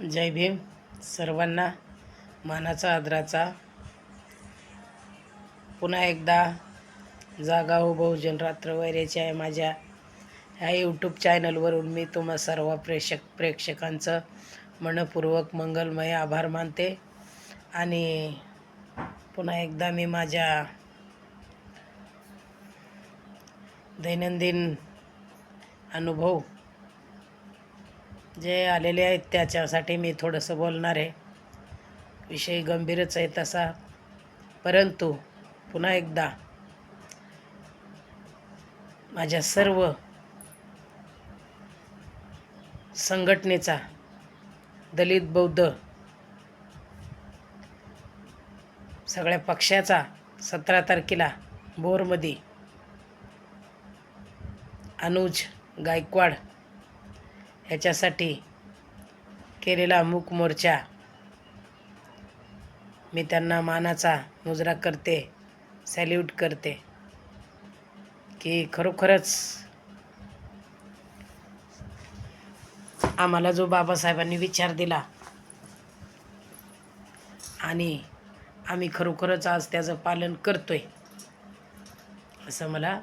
जय भीम. सर्वांना मानाचा आदराचा. पुन्हा एकदा जागा हो बहुजन रात्र वैऱ्याची आहे माझ्या ह्या यूट्यूब चॅनलवरून मी तुम्हा सर्व प्रेक्षक प्रेक्षकांचं मनपूर्वक मंगलमय आभार मानते. आणि पुन्हा एकदा मी माझ्या दैनंदिन अनुभव जे आलेले आहेत त्याच्यासाठी मी थोडंसं बोलणार आहे. विषय गंभीरच आहे तसा. परंतु पुन्हा एकदा माझ्या सर्व संघटनेचा दलित बौद्ध सगळ्या पक्षाचा सतरा तारखेला बोरमध्ये अनुज गायकवाड ह्याच्यासाठी केलेला मूक मोर्चा मी त्यांना मानाचा मुजरा करते सॅल्यूट करते. की खरोखरच आम्हाला जो बाबासाहेबांनी विचार दिला आणि आम्ही खरोखरच आज त्याचं पालन करतोय असं मला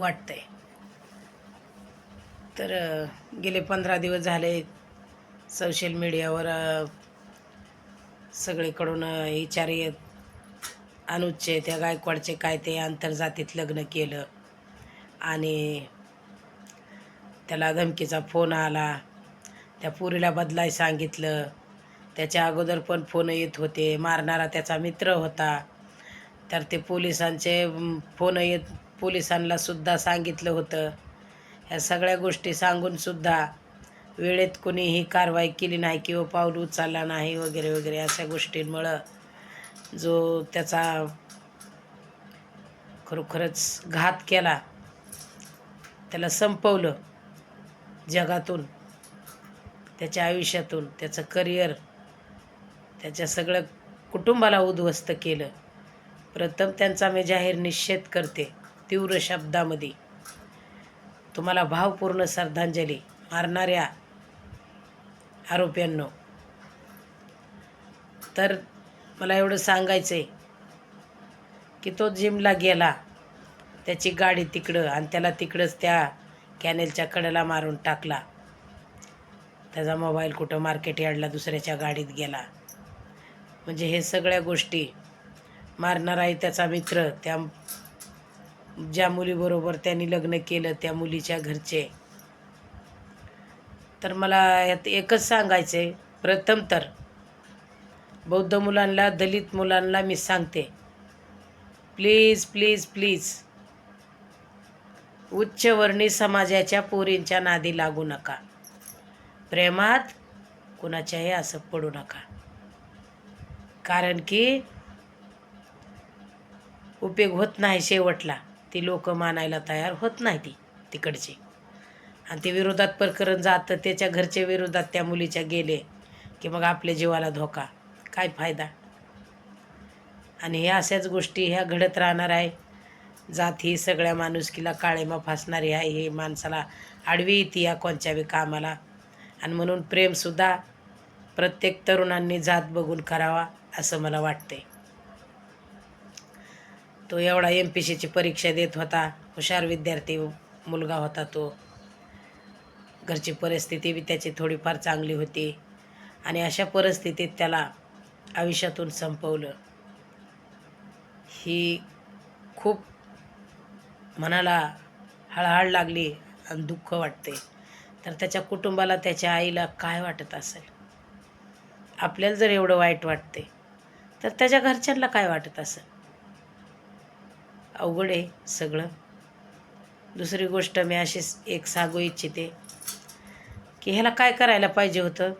वाटतंय. तर गेले पंधरा दिवस झाले सोशल मीडियावर सगळीकडून विचार येत. अनुजचे त्या गायकवाडचे काय ते आंतरजातीत लग्न केलं. आणि त्याला धमकीचा फोन आला. त्या पुरीला बदलाय सांगितलं. त्याच्या अगोदर पण फोन येत होते. मारणारा त्याचा मित्र होता. तर ते पोलिसांचे फोन येत पोलिसांना सुद्धा सांगितलं होतं. ह्या सगळ्या गोष्टी सांगूनसुद्धा वेळेत कोणीही कारवाई केली नाही किंवा पाऊल उचलला नाही वगैरे वगैरे अशा गोष्टींमुळं जो त्याचा खरोखरच घात केला त्याला संपवलं जगातून त्याच्या आयुष्यातून त्याचं करिअर त्याच्या सगळं कुटुंबाला उद्ध्वस्त केलं. प्रथम त्यांचा मी जाहीर निषेध करते तीव्र शब्दामध्ये. तुम्हाला भावपूर्ण श्रद्धांजली मारणाऱ्या आरोप्यांनो. तर मला एवढं सांगायचं आहे की तो जिमला गेला त्याची गाडी तिकडं आणि त्याला तिकडंच त्या कॅनेलच्या कडेला मारून टाकला. त्याचा मोबाईल कुठं मार्केट यार्डला दुसऱ्याच्या गाडीत गेला. म्हणजे हे सगळ्या गोष्टी मारणारा आहे त्याचा मित्र त्या ज्या मुलीबरोबर त्यांनी लग्न केलं त्या मुलीच्या घरचे. तर मला यात एकच सांगायचं आहे प्रथम तर बौद्ध मुलांना दलित मुलांना मी सांगते. Please please please. उच्चवर्णी समाजाच्या पोरींच्या नादी लागू नका. प्रेमात कुणाच्याही असं पडू नका. कारण की उपयोग होत नाही शेवटला. ती लोक मानायला तयार होत नाही ती तिकडची. आणि ते विरोधात प्रकरण जातं त्याच्या घरच्या विरोधात त्या मुलीच्या गेले की मग आपल्या जीवाला धोका. काय फायदा? आणि ह्या अशाच गोष्टी ह्या घडत राहणार आहे. जात ही सगळ्या माणुसकीला काळेमा फासणारी आहे हे माणसाला आडवी येते या कोणत्या बी कामाला. आणि म्हणून प्रेमसुद्धा प्रत्येक तरुणांनी जात बघून करावा असं मला वाटते तो एवढा एम पी सीची परीक्षा देत होता. हुशार विद्यार्थी मुलगा होता तो. घरची परिस्थिती बी त्याची थोडीफार चांगली होती. आणि अशा परिस्थितीत त्याला आयुष्यातून संपवलं. ही खूप मनाला हळहळ लागली आणि दुःख वाटते. तर त्याच्या कुटुंबाला त्याच्या आईला काय वाटत असेल? आपल्याला जर एवढं वाईट वाटते तर त्याच्या घरच्यांना काय वाटत असेल? अवघड आहे सगळं. दुसरी गोष्ट मी अशीच एक सांगू इच्छिते की ह्याला काय करायला पाहिजे होतं?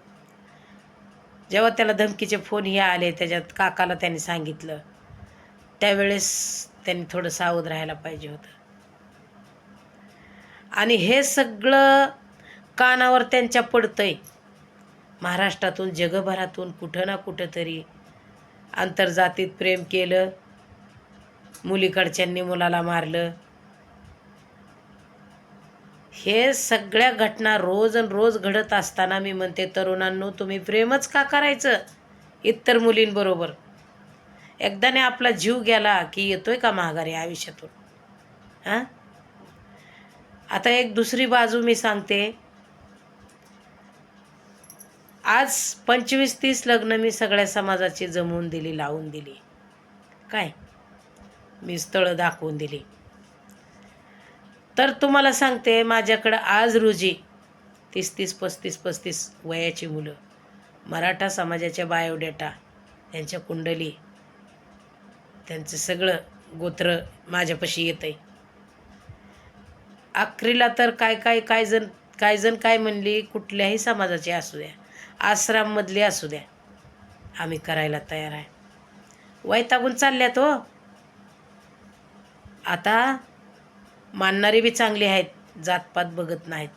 जेव्हा त्याला धमकीचे फोन हे आले त्याच्यात काकाला त्यांनी सांगितलं त्यावेळेस त्यांनी थोडं सावध राहायला पाहिजे होतं. आणि हे सगळं कानावर त्यांच्या पडतंय. महाराष्ट्रातून जगभरातून कुठं ना कुठं तरी आंतरजातीत प्रेम केलं मुलीकडच्यांनी मुलाला मारलं. हे सगळ्या घटना रोज आणि रोज घडत असताना मी म्हणते तरुणांनो तुम्ही प्रेमच का करायचं इतर मुलींबरोबर? एकदाने आपला जीव गेला की येतोय का महागारी आयुष्यातून? हां? आता एक दुसरी बाजू मी सांगते. आज पंचवीस तीस लग्न मी सगळ्या समाजाची जमवून दिली लावून दिली. काय? मी स्थळं दाखवून दिली. तर तुम्हाला सांगते माझ्याकडं आज रोजी तीस तीस पस्तीस पस्तीस वयाची मुलं मराठा समाजाच्या बायोडेटा त्यांच्या कुंडली त्यांचं सगळं गोत्र माझ्यापाशी येतं आहे अखरीला तर काय काय काय जण काय जण काय म्हणली कुठल्याही समाजाची असू द्या आश्रममधली असू द्या आम्ही करायला तयार आहे. वैतागून चालल्यात हो. आता मानणारी बी चांगली आहेत जातपात बघत नाहीत.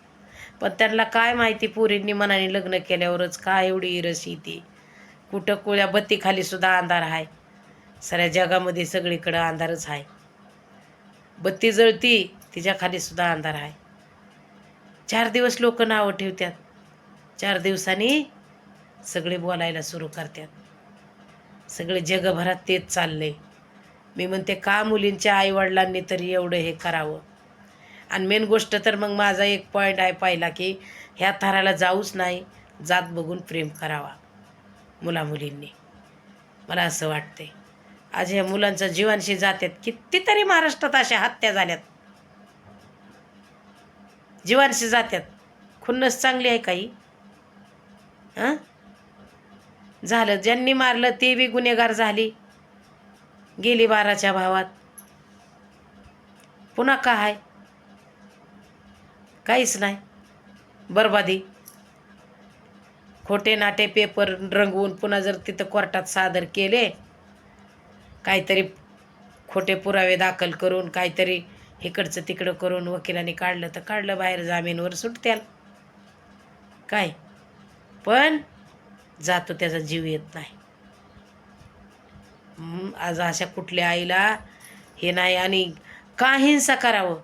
पण त्यांना काय माहिती पोरींनी मनाने लग्न केल्यावरच काय एवढी इरस येते कुठं कुळ्या बत्तीखालीसुद्धा अंधार आहे साऱ्या जगामध्ये सगळीकडं अंधारच आहे बत्ती जळती तिच्या अंधार आहे चार दिवस लोक नावं ठेवतात चार दिवसांनी सगळे बोलायला सुरू करतात सगळे जगभरात तेच चाललं आहे मी म्हणते का मुलींच्या आईवडिलांनी तरी एवढं हे करावं? आणि मेन गोष्ट तर मग माझा एक पॉईंट आहे पाहिला की ह्या थराला जाऊच नाही जात बघून प्रेम करावा मुलामुलींनी. मला असं वाटते आज ह्या मुलांच्या जीवांशी जातात कितीतरी महाराष्ट्रात अशा हत्या झाल्यात. जीवांशी जात्यात. खुन्नस चांगली आहे काही हां? झालं. ज्यांनी मारलं ते बी गुन्हेगार झाली. गेली बाराच्या भावात. पुन्हा काय काहीच नाही. बरबादी. खोटे नाटे पेपर रंगवून पुन्हा जर तिथं कोर्टात सादर केले काहीतरी खोटे पुरावे दाखल करून काहीतरी इकडचं तिकडं करून वकिलांनी काढलं तर काढलं बाहेर जामीनवर सुटत्याल. काय? पण जातो त्याचा जीव येत नाही. आज अशा कुठल्या आईला हे नाही आणि का हिंसा करावं?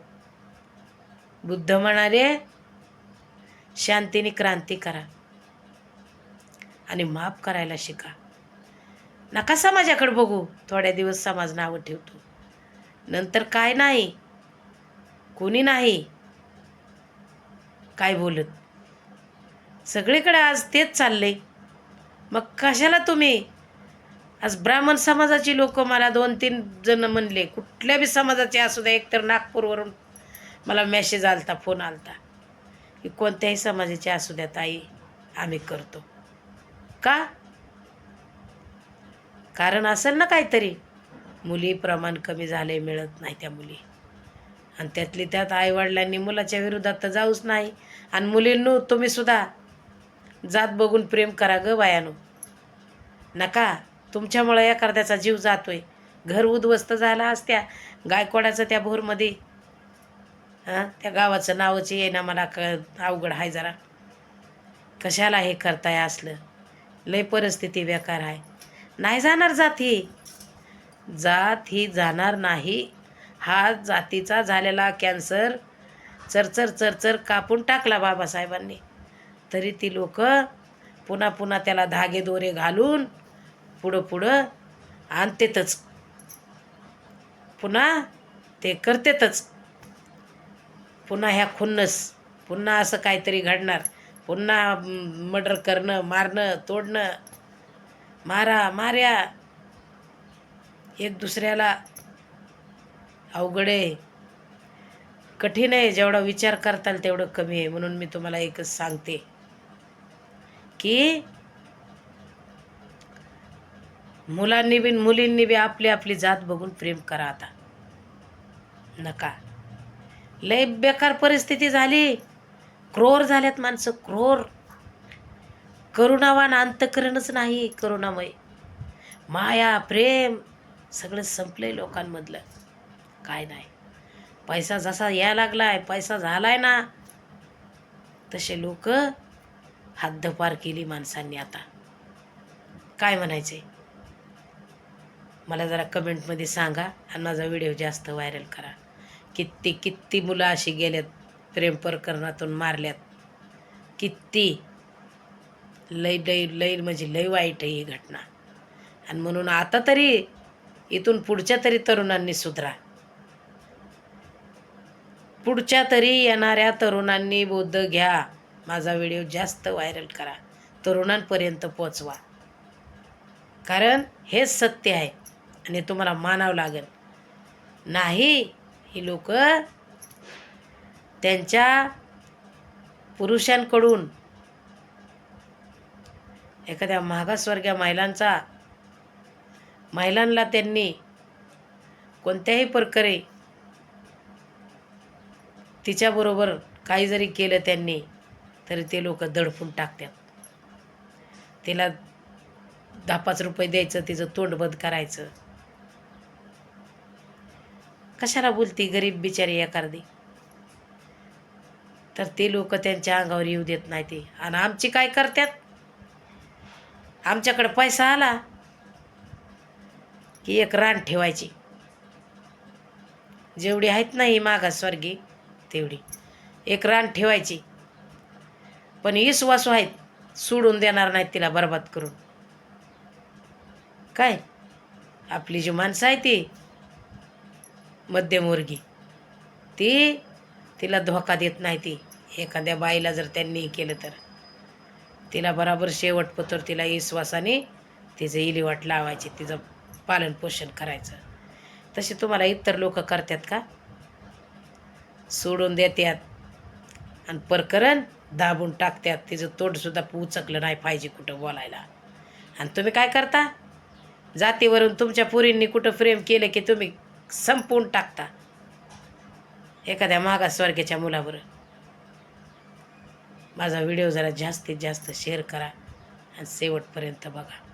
बुद्ध म्हणाले शांतीने क्रांती करा आणि माफ करायला शिका. नका समाजाकडे बघू. थोड्या दिवस समाज नावं ठेवतो. नंतर काय नाही? कोणी नाही? काय बोलत? सगळीकडे आज तेच चाललंय. मग कशाला तुम्ही आज ब्राह्मण समाजाची लोक मला दोन तीन जण म्हणले कुठल्या बी समाजाचे असू द्या एकतर नागपूरवरून मला मेसेज आलता फोन आलता की कोणत्याही समाजाचे असू द्या ताई आम्ही करतो. का? कारण असेल ना काहीतरी. मुली प्रमाण कमी झाले मिळत नाही त्या मुली. आणि त्यातली त्यात आईवडिलांनी मुलाच्या विरोधात तर जाऊच नाही. आणि मुलींनो तुम्ही सुद्धा जात बघून प्रेम करा ग बायानो. नका. तुमच्यामुळं एखाद्याचा जीव जातोय. घर उद्ध्वस्त झाला असत्या. गायकवाडाचं त्या भोरमध्ये हां? त्या गावाचं नावच येणं मला क अवघड आहे जरा. कशाला हे करताय असलं? लय परिस्थिती बेकार आहे नाही जाणार जात ही. जात ही जाणार नाही. हा जातीचा झालेला कॅन्सर चरचर चरचर कापून टाकला बाबासाहेबांनी. तरी ती लोक पुन्हा पुन्हा त्याला धागे दोरे घालून पुढं पुढं आणतेतच पुन्हा ते करतेतच. पुन्हा ह्या खुन्नस पुन्हा असं काहीतरी घडणार. पुन्हा मर्डर करणं मारणं तोडणं. मारा मार्या एक दुसऱ्याला अवघड आहे. कठीण आहे जेवढा विचार करताल तेवढं कमी आहे म्हणून मी तुम्हाला एकच सांगते. की मुलांनी बी मुलींनी बी आपली आपली जात बघून प्रेम करा आता. नका. लय बेकार परिस्थिती झाली. क्रोर झाल्यात माणसं क्रोर. करुणावान अंतकरणच नाही करुणामय. माया प्रेम सगळं संपलंय लोकांमधलं. काय नाही. पैसा जसा या लागलाय पैसा झालाय ना तसे लोक हद्दपार केली माणसांनी आता. काय म्हणायचे मला जरा कमेंटमध्ये सांगा आणि माझा व्हिडिओ जास्त व्हायरल करा. किती किती मुलं अशी गेल्यात प्रेम प्रकरणातून मारल्यात. किती. लय लय लय म्हणजे लय वाईट आहे ही घटना. आणि म्हणून आता तरी इथून पुढच्या तरी तरुणांनी सुधरा. पुढच्या तरी येणाऱ्या तरुणांनी बोध घ्या. माझा व्हिडिओ जास्त व्हायरल करा. तरुणांपर्यंत पोचवा. कारण हेच सत्य आहे. आणि तुम्हाला मानावं लागेल. नाही ही लोक त्यांच्या पुरुषांकडून एखाद्या मागासवर्गीय महिलांचा महिलांना त्यांनी कोणत्याही प्रकारे तिच्याबरोबर काही जरी केलं त्यांनी तरी ते लोक दडपून टाकतात. तिला दहा पाच रुपये द्यायचं तिचं तोंड बंद करायचं. कशाला बोलती गरीब बिचारी एखादी? तर ते लोक त्यांच्या अंगावर येऊ देत नाही ते. आणि आमची काय करतात? आमच्याकडे पैसा आला की एक रान ठेवायची. जेवढी आहेत ना ही मागासवर्गी तेवढी. एक रान ठेवायची. पण इसवासू आहेत सोडून देणार नाहीत तिला बरबाद करून. काय? आपली जी माणसं आहे ती मध्यमवर्गी ती तिला धोका देत नाही ती. एखाद्या बाईला जर त्यांनी केलं तर. तिला बराबर शेवटपत्र तिला विश्वासाने तिचं इलिवाट लावायची तिचं पालनपोषण करायचं. तसे तुम्हाला इतर लोक करतात का? सोडून देतात आणि प्रकरण दाबून टाकतात. तिचं तोंडसुद्धा उचकलं नाही पाहिजे कुठं बोलायला. आणि तुम्ही काय करता? जातीवरून तुमच्या पुरींनी कुठं प्रेम केलं की तुम्ही संपवून टाकता. एखाद्या मागासवर्गाच्या मुलावर माझा व्हिडिओ जरा जास्तीत जास्त शेअर करा आणि शेवटपर्यंत बघा.